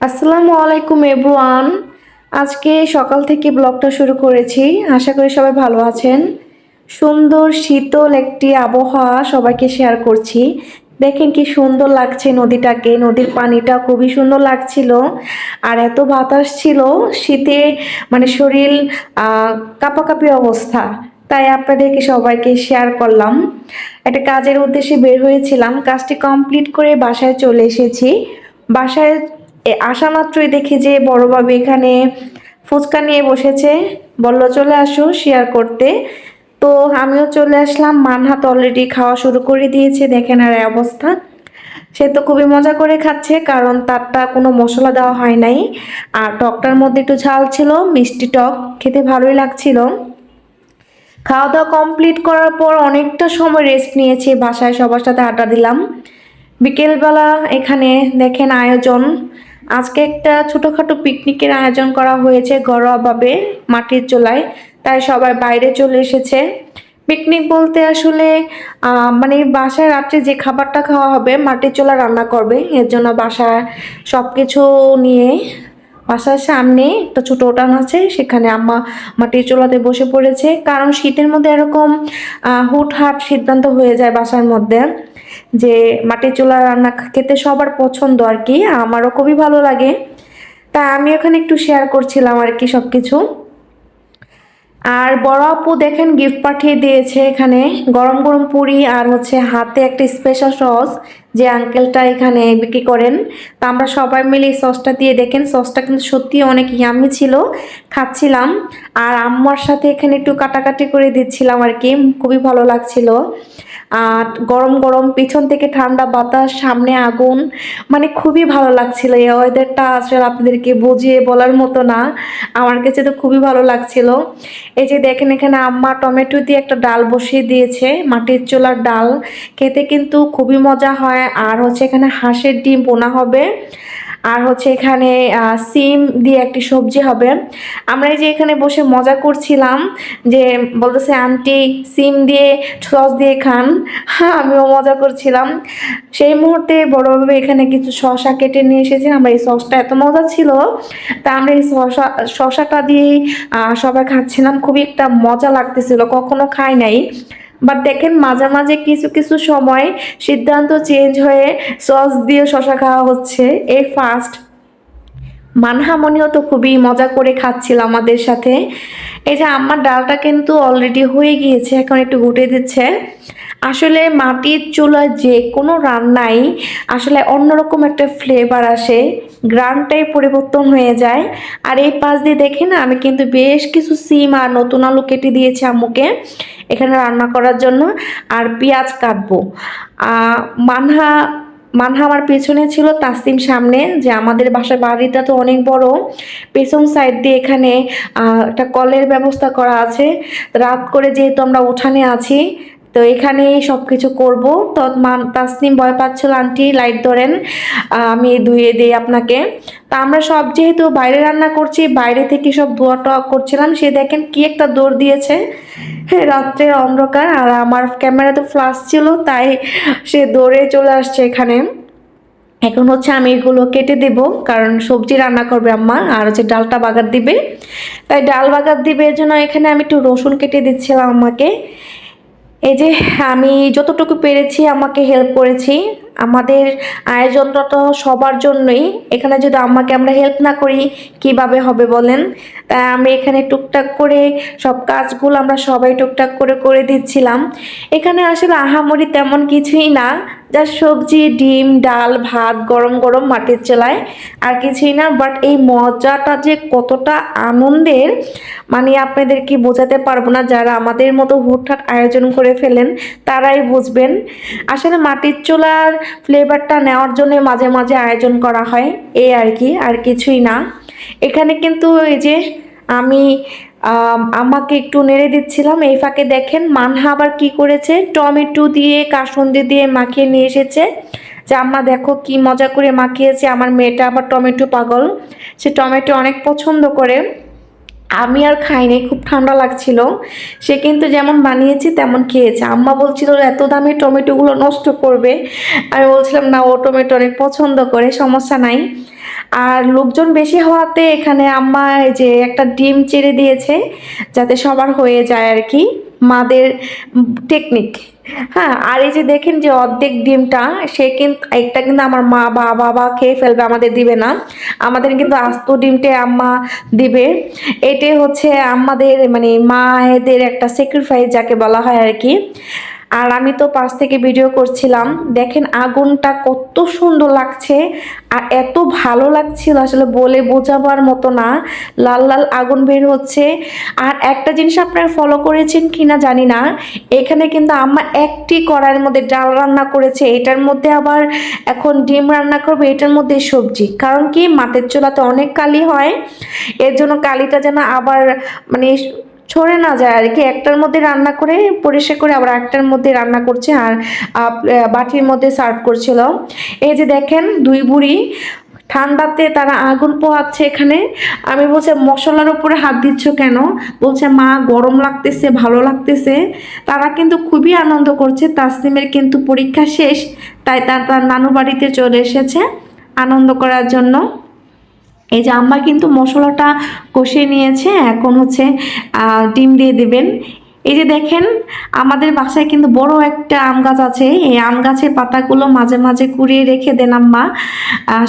আসসালামু আলাইকুম, এভরিওয়ান। আজকে সকাল থেকে ব্লগটা শুরু করেছি। আশা করি সবাই ভালো আছেন। সুন্দর, শীতল একটি আবহাওয়া সবাইকে শেয়ার করছি। দেখেন কি সুন্দর লাগছে নদীটাকে। নদীর পানিটা খুবই সুন্দর লাগছিল। আর এত বাতাস ছিল, শীতে মানে শরীর কাঁপাকাঁপি অবস্থা। তাই আপনাদেরকে সবাইকে শেয়ার করলাম। একটা কাজের উদ্দেশ্যে বের হয়েছিলাম। কাজটি কমপ্লিট করে বাসায় চলে এসেছি। বাসায় আসা মাত্রই দেখি যে বড়বাবু এখানে ফুচকা নিয়ে বসেছে। বলল, চলে আসো শেয়ার করতে। তো আমিও চলে আসলাম। মানহাত অলরেডি খাওয়া শুরু করে দিয়েছে, দেখেন আর অবস্থা। সে তো খুবই মজা করে খাচ্ছে, কারণ তারটা কোনো মশলা দেওয়া হয় নাই। আর টকটার মধ্যে একটু ঝাল ছিল, মিষ্টি টক, খেতে ভালোই লাগছিল। খাওয়া দাওয়া কমপ্লিট করার পর অনেকটা সময় রেস্ট নিয়েছি, বাসায় সবার সাথে আড্ডা দিলাম। বিকেলবেলা এখানে দেখেন আয়োজন। আজকে একটা ছোটোখাটো পিকনিকের আয়োজন করা হয়েছে ঘরোয়াভাবে মাটির চোলায়, তাই সবাই বাইরে চলে এসেছে। পিকনিক বলতে আসলে মানে বাসায় রাত্রে যে খাবারটা খাওয়া হবে, মাটির চোলা রান্না করবে। এর জন্য বাসায় সব কিছু নিয়ে, বাসার সামনে একটা ছোটো উঠান আছে, সেখানে আম্মা মাটির চোলাতে বসে পড়েছে। কারণ শীতের মধ্যে এরকম হুটহাট সিদ্ধান্ত হয়ে যায় বাসার মধ্যে। যে মাটির চুলা রান্না খেতে সবার পছন্দ আর কি, আমারও খুবই ভালো লাগে। তা আমি ওখানে একটু শেয়ার করছিলাম আর কি সব কিছু আর বড় আপু দেখেন গিফট পাঠিয়ে দিয়েছে এখানে, গরম গরম পুরি আর হচ্ছে হাতে একটা স্পেশাল সস যে আঙ্কেলটা এখানে বিক্রি করেন। তা আমরা সবাই মিলে এই সসটা দিয়ে দেখেন সসটা কিন্তু সত্যি অনেক ইয়ামি ছিল, খাচ্ছিলাম। আর আম্মার সাথে এখানে একটু কাটাকাটি করে দিচ্ছিলাম আর কি, খুবই ভালো লাগছিল। গরম গরম পিছন থেকে ঠান্ডা বাতাস, সামনে আগুন মানে খুবই ভালো লাগছিল। এই ওয়েদারটা আসলে আপনাদেরকে বুঝিয়ে বলার মতো না। আমার কাছে তো খুবই ভালো লাগছিল। এই যে দেখেন এখানে আম্মা টমেটো দিয়ে একটা ডাল বসিয়ে দিয়েছে, মাটির চোলার ডাল। খেতে কিন্তু খুবই মজা হয়। আর হচ্ছে এখানে হাঁসের ডিম বোনা হবে। আর হচ্ছে এখানে সিম দিয়ে একটি সবজি হবে। আমরা এই যে এখানে বসে মজা করছিলাম যে বলতেছে, আন্টি, সিম দিয়ে সস দিয়ে খান। হ্যাঁ আমিও মজা করছিলাম। সেই মুহূর্তে বড়োভাবে এখানে কিছু শশা কেটে নিয়ে এসেছি আমরা এই সসটা এত মজা ছিল, তা আমরা এই শশা, শশাটা দিয়েই সবাই খাচ্ছিলাম। খুবই একটা মজা লাগতেছিল, কখনো খাই নাই। বাট দেখেন মাঝে মাঝে কিছু কিছু সময় সিদ্ধান্ত চেঞ্জ হয়ে সস দিয়ে শশা খাওয়া হচ্ছে। এই ফার্স্ট মানহামনিও তো খুবই মজা করে খাচ্ছিল আমাদের সাথে। এই যে আমার ডালটা কিন্তু অলরেডি হয়ে গিয়েছে, এখন একটু ঘুটে দিচ্ছে। আসলে মাটির চুলায় যে কোনো রান্নাই আসলে অন্যরকম একটা ফ্লেভার আসে। গ্রানটাই পরিবর্তন হয়ে যায়। আর এই পাশ দিয়ে দেখে না, আমি কিন্তু বেশ কিছু সিম আর নতুন আলু কেটে দিয়েছি আম্মুকে এখানে রান্না করার জন্য। আর পেঁয়াজ কাটবো। মানহা মানহা আমার পেছনে ছিল, তাসিম সামনে, যে আমাদের বাসার বাড়িটা তো অনেক বড়। পেছন সাইড দিয়ে এখানে একটা কলের ব্যবস্থা করা আছে। রাত করে যেহেতু আমরা উঠানে আছি তো এখানেই সব কিছু করব। তো তাসনিম ভয় পাচ্ছিল আন্টি লাইট ধরেন আমি ধুয়ে দিই আপনাকে। তা আমরা সব যেহেতু বাইরে রান্না করছি বাইরে থেকে সব ধোয়া টোয়া করছিলাম সে দেখেন কি একটা দৌড় দিয়েছে। হ্যাঁ, রাত্রের অন্ধকার আর আমার ক্যামেরা তো ফ্লাশ ছিল তাই সে দৌড়ে চলে আসছে এখানে। এখন হচ্ছে আমি এগুলো কেটে দেব কারণ সবজি রান্না করবে আম্মা আর হচ্ছে ডালটা বাগার দিবে। তাই ডাল বাগার দিবে এর জন্য এখানে আমি একটু রসুন কেটে দিচ্ছিলাম আমাকে এই যে আমি যতটুকু পেরেছি আমাকে হেল্প করেছি আমাদের আয়োজনটা তো সবার জন্যই। এখানে যদি আম্মাকে আমরা হেল্প না করি, কীভাবে হবে বলেন? তাই আমি এখানে টুকটাক করে সব কাজগুলো আমরা সবাই টুকটাক করে করে দিচ্ছিলাম। এখানে আসলে আহামরি তেমন কিছুই না। যা সবজি, ডিম, ডাল, ভাত গরম গরম মাটির চলায়, আর কিছুই না। বাট এই মজাটা যে কতটা আনন্দের মানে আপনাদেরকে বোঝাতে পারব না? যারা আমাদের মতো হুটহাট আয়োজন করে ফেলেন, তারাই বুঝবেন। আসলে মাটির চুলার ফ্লেভারটা নেওয়ার জন্য মাঝে মাঝে আয়োজন করা হয়। এই আর কি আর কিছুই না। এখানে কিন্তু এই যে আমি আম, আমাকে একটু নেড়ে দিচ্ছিলাম। এই ফাঁকে দেখেন মানহা আবার কী করেছে? টমেটো দিয়ে কাসুন্দি দিয়ে মাখিয়ে নিয়ে এসেছে। যে আম্মা দেখো কি মজা করে মাখিয়েছে। আমার মেয়েটা আবার টমেটো পাগল। সে টমেটো অনেক পছন্দ করে। আমি আর খাইনি, খুব ঠান্ডা লাগছিল। সে কিন্তু যেমন বানিয়েছি তেমন খেয়েছে। আম্মা বলছিল, এত দামি টমেটোগুলো নষ্ট করবে। আমি বলছিলাম, না, ও টমেটো অনেক পছন্দ করে, সমস্যা নাই। আর লোকজন বেশি হওয়াতে এখানে আম্মা যে একটা ডিম চেড়ে দিয়েছে, যাতে সবার হয়ে যায় আর কি। মাদের টেকনিক হ্যাঁ আর এই যে দেখেন যে অর্ধেক ডিমটা, সে কিন্তু একটা কিন্তু আমার মা বা বাবা খেয়ে ফেলবে, আমাদের দিবে না। আমাদের কিন্তু আস্ত ডিমটে আম্মা দিবে। এটাই হচ্ছে আমাদের মানে মায়েদের একটা স্যাক্রিফাইস যাকে বলা হয় আর কি। আর আমি তো পাশ থেকে ভিডিও করছিলাম। দেখেন আগুনটা কত সুন্দর লাগছে আর এত ভালো লাগছিল, আসলে বলে বোঝাবার মতো না। লাল লাল আগুন বের হচ্ছে। আর একটা জিনিস আপনারা ফলো করেছেন কি না জানি না, এখানে কিন্তু আম্মা একটি কড়াইয়ের মধ্যে ডাল রান্না করেছে। এটার মধ্যে আবার এখন ডিম রান্না করবে, এটার মধ্যে সবজি। কারণ কি মাটির চুলাতে অনেক কালি হয়, এর জন্য কালিটা যেন আবার মানে ছড়ে না যায় আর কি। একটার মধ্যে রান্না করে পরিষ্কার করে আবার একটার মধ্যে রান্না করছে আর বাটির মধ্যে সার্ভ করছিল। এই যে দেখেন দুই বুড়ি ঠান্ডাতে তারা আগুন পোহাচ্ছে এখানে। আমি বলছে, মশলার উপরে হাত দিচ্ছ কেন? বলছে, মা, গরম লাগতেছে, ভালো লাগতেছে। তারা কিন্তু খুবই আনন্দ করছে। তাসলিমের কিন্তু পরীক্ষা শেষ, তাই তার তার নানু বাড়িতে চলে এসেছে আনন্দ করার জন্য। এই যে আম্মা কিন্তু মশলাটা কষিয়ে নিয়েছে, এখন হচ্ছে ডিম দিয়ে দিবেন। এই যে দেখেন, আমাদের বাসায় কিন্তু বড় একটা আম গাছ আছে। এই আম গাছের পাতাগুলো মাঝে মাঝে কুড়িয়ে রেখে দেন আম্মা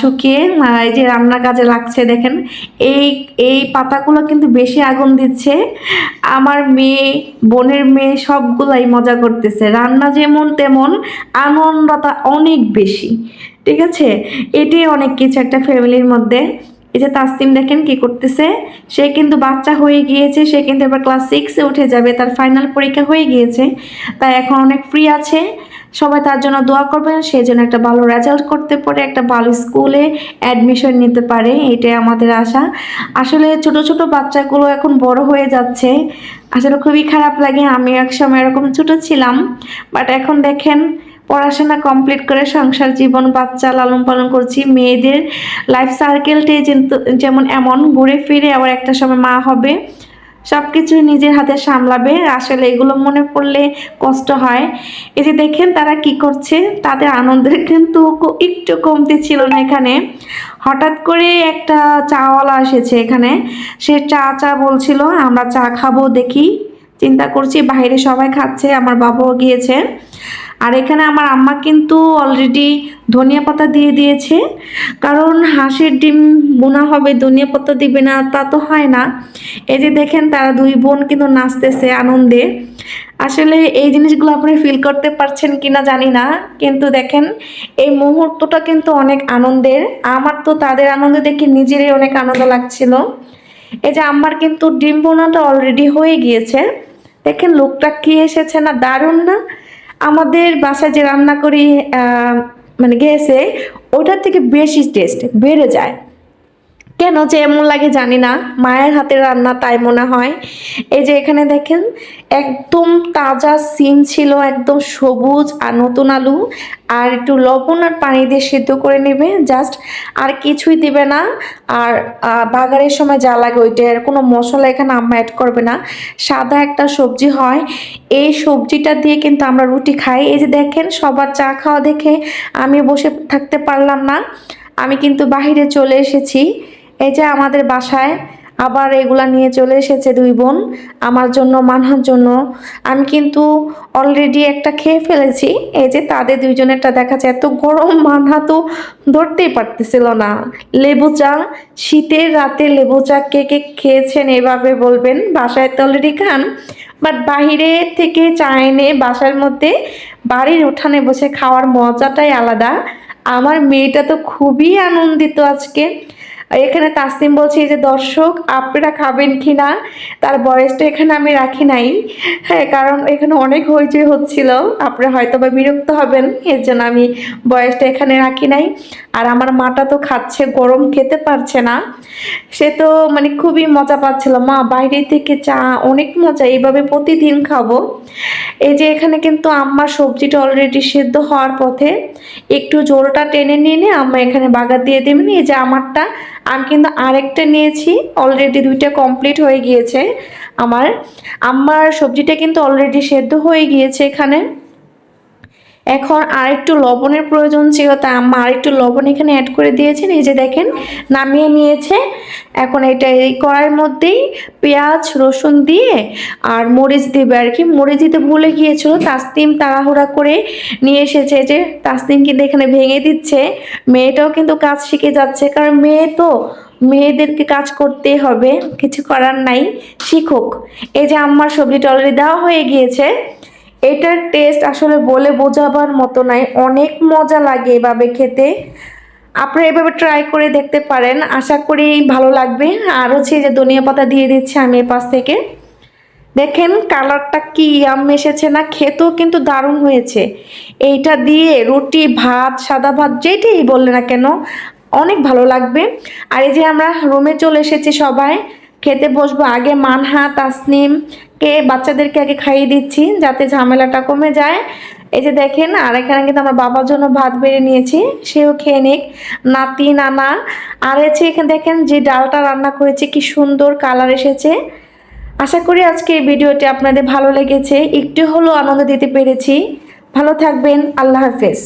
শুকিয়ে। এই যে রান্নার কাজে লাগছে, দেখেন। এই এই পাতাগুলো কিন্তু বেশি আগুন দিচ্ছে। আমার মেয়ে, বোনের মেয়ে সবগুলাই মজা করতেছে। রান্না যেমন তেমন আনন্দটা অনেক বেশি। ঠিক আছে? এটাই অনেক কিছু একটা ফ্যামিলির মধ্যে। এই যে তাসতিম দেখেন কি করতেছে? সে কিন্তু বাচ্চা হয়ে গিয়েছে, সে কিন্তু এবার ক্লাস সিক্সে উঠে যাবে, তার ফাইনাল পরীক্ষা হয়ে গিয়েছে। তাই এখন অনেক ফ্রি আছে, সবাই তার জন্য দোয়া করবেন, সে যেন একটা ভালো রেজাল্ট করতে পারে, একটা ভালো স্কুলে অ্যাডমিশন নিতে পারে, এটাই আমাদের আশা। আসলে ছোট ছোট বাচ্চাগুলো এখন বড় হয়ে যাচ্ছে, আসলে খুবই খারাপ লাগে আমি এক সময় এরকম ছোট ছিলাম বাট এখন দেখেন পড়াশোনা কমপ্লিট করে সংসার জীবন, বাচ্চা লালন পালন করছি। মেয়েদের লাইফ সার্কেলটাই কিন্তু যেমন এমন, ঘুরে ফিরে আবার একটা সময় মা হবে। সব কিছু নিজের হাতে সামলাবে। আসলে এগুলো মনে পড়লে কষ্ট হয়। এই যে দেখেন তারা কি করছে, তাদের আনন্দের কিন্তু একটু কমতি ছিল না এখানে। হঠাৎ করে একটা চাওয়ালা এসেছে এখানে। সে চা চা বলছিল, আমরা চা খাব, দেখি। চিন্তা করছি, বাইরে সবাই খাচ্ছে, আমার বাবাও গিয়েছে। আর এখানে আমার আম্মা কিন্তু অলরেডি ধনিয়া পাতা দিয়ে দিয়েছে। কারণ হাঁসের ডিম বোনা হবে, ধনিয়া পাতা দিবে না, তা তো হয় না। এই যে দেখেন তারা দুই বোন কিন্তু নাচতেছে আনন্দে। আসলে এই জিনিসগুলো আপনি ফিল করতে পারছেন কিনা জানি না, কিন্তু দেখেন এই মুহূর্তটা কিন্তু অনেক আনন্দের। আমার তো তাদের আনন্দ দেখে নিজেরই অনেক আনন্দ লাগছিল। এই যে আমার কিন্তু ডিম বোনাটা অলরেডি হয়ে গিয়েছে। দেখেন লোকটা কি এসেছে না, দারুণ না? আমাদের বাসায় যে রান্না করি মানে গেছে ওটার থেকে বেশি টেস্ট বেড়ে যায়। কেন যে এমন লাগে জানি না। মায়ের হাতের রান্না তাই মনে হয়। এই যে এখানে দেখেন, একদম তাজা সিম ছিল, একদম সবুজ আর নতুন আলু। আর একটু লবণ আর পানি দিয়ে সিদ্ধ করে নেবে। জাস্ট আর কিছুই দিবে না। আর বাগারের সময় যা লাগে ওইটার কোনো মশলা এখানে আম্মা অ্যাড করবে না। সাদা একটা সবজি হয়। এই সবজিটা দিয়ে কিন্তু আমরা রুটি খাই। এই যে দেখেন, সবার চা খাওয়া দেখে আমি বসে থাকতে পারলাম না। আমি কিন্তু বাহিরে চলে এসেছি। এই যে আমাদের বাসায় আবার এগুলা নিয়ে চলে এসেছে দুই বোন, আমার জন্য, মানার জন্য। আমি কিন্তু অলরেডি একটা খেয়ে ফেলেছি, এই যে তাদের দুইজনেরটা দেখা যায় এত গরম মানহা তো ধরতেই পারতেছিল না। লেবু চা, শীতের রাতে লেবু চা কে কে খেয়েছেন এভাবে বলবেন, বাসায় তো অলরেডি খান। বাট বাইরে থেকে চা এনে বাসার মধ্যে, বাড়ির উঠানে বসে খাওয়ার মজাটাই আলাদা। আমার মেয়েটা তো খুবই আনন্দিত আজকে। এখানে তাসনিম বলছে, এই যে দর্শক, আপনারা খাবেন কি না তার বয়সটা এখানে আমি রাখি নাই। হ্যাঁ কারণ এখানে অনেক হইচই হচ্ছিল। আপনারা হয়তো বা বিরক্ত হবেন, এর জন্য আমি বয়সটা এখানে রাখি নাই। আর আমার মাটা তো খাচ্ছে, গরম খেতে পারছে না। সে তো মানে খুবই মজা পাচ্ছিল। মা, বাইরে থেকে চা, অনেক মজা, এইভাবে প্রতিদিন খাব? এই যে এখানে কিন্তু আম্মার সবজিটা অলরেডি সেদ্ধ হওয়ার পথে একটু জোলটা টেনে নিয়ে নিয়ে আম্মা এখানে বাগার দিয়ে দেবেন। এই যে আমারটা আমি কিন্তু আরেকটা নিয়েছি অলরেডি দুইটা কমপ্লিট হয়ে গিয়েছে। আমার আমার সবজিটা কিন্তু অলরেডি সেদ্ধ হয়ে গিয়েছে এখানে। এখন আর একটু লবণের প্রয়োজন ছিল, তা আম্মা আর একটু লবণ এখানে অ্যাড করে দিয়েছেন, এই যে দেখেন নামিয়ে নিয়েছে। এখন এটা এই কড়াইয়ের মধ্যেই পেঁয়াজ, রসুন দিয়ে আর মরিচ দেবে আর কি। মরিচ দিতে ভুলে গিয়েছিল, তাসনিম তাড়াহুড়া করে নিয়ে এসেছে যে, তাসনিম কিন্তু এখানে ভেঙে দিচ্ছে। মেয়েটাও কিন্তু কাজ শিখে যাচ্ছে, কারণ মেয়ে তো, মেয়েদেরকে কাজ করতে হবে, কিছু করার নাই, শিখুক। এই যে আম্মার সবজিটা অলরেডি দেওয়া হয়ে গিয়েছে এটার টেস্ট আসলে বলে বোঝাবার মতো নাই। অনেক মজা লাগে এভাবে খেতে। আপনারা এভাবে ট্রাই করে দেখতে পারেন। আশা করি ভালো লাগবে। আর হচ্ছে যে ধনিয়া পাতা দিয়ে দিচ্ছি আমি এ পাশ থেকে। দেখেন কালারটা কি আম এসেছে না, খেতেও কিন্তু দারুণ হয়েছে। এইটা দিয়ে রুটি, ভাত, সাদা ভাত, যেটাই বললে না কেন, অনেক ভালো লাগবে। আর এই যে আমরা রুমে চলে এসেছি সবাই। খেতে বসবো আগে মানহা তাসনিমকে বাচ্চাদেরকে আগে খাইয়ে দিচ্ছি যাতে ঝামেলাটা কমে যায়। এই যে দেখেন, আর এখানে কিন্তু আমার বাবার জন্য ভাত বেড়ে নিয়েছি, সেও খেয়ে নিক। নাতি, নানা, আর হচ্ছে এখানে দেখেন যে ডালটা রান্না করেছি, কি সুন্দর কালার এসেছে। আশা করি আজকে এই ভিডিওটি আপনাদের ভালো লেগেছে। একটু হলেও আনন্দ দিতে পেরেছি। ভালো থাকবেন, আল্লাহ হাফেজ।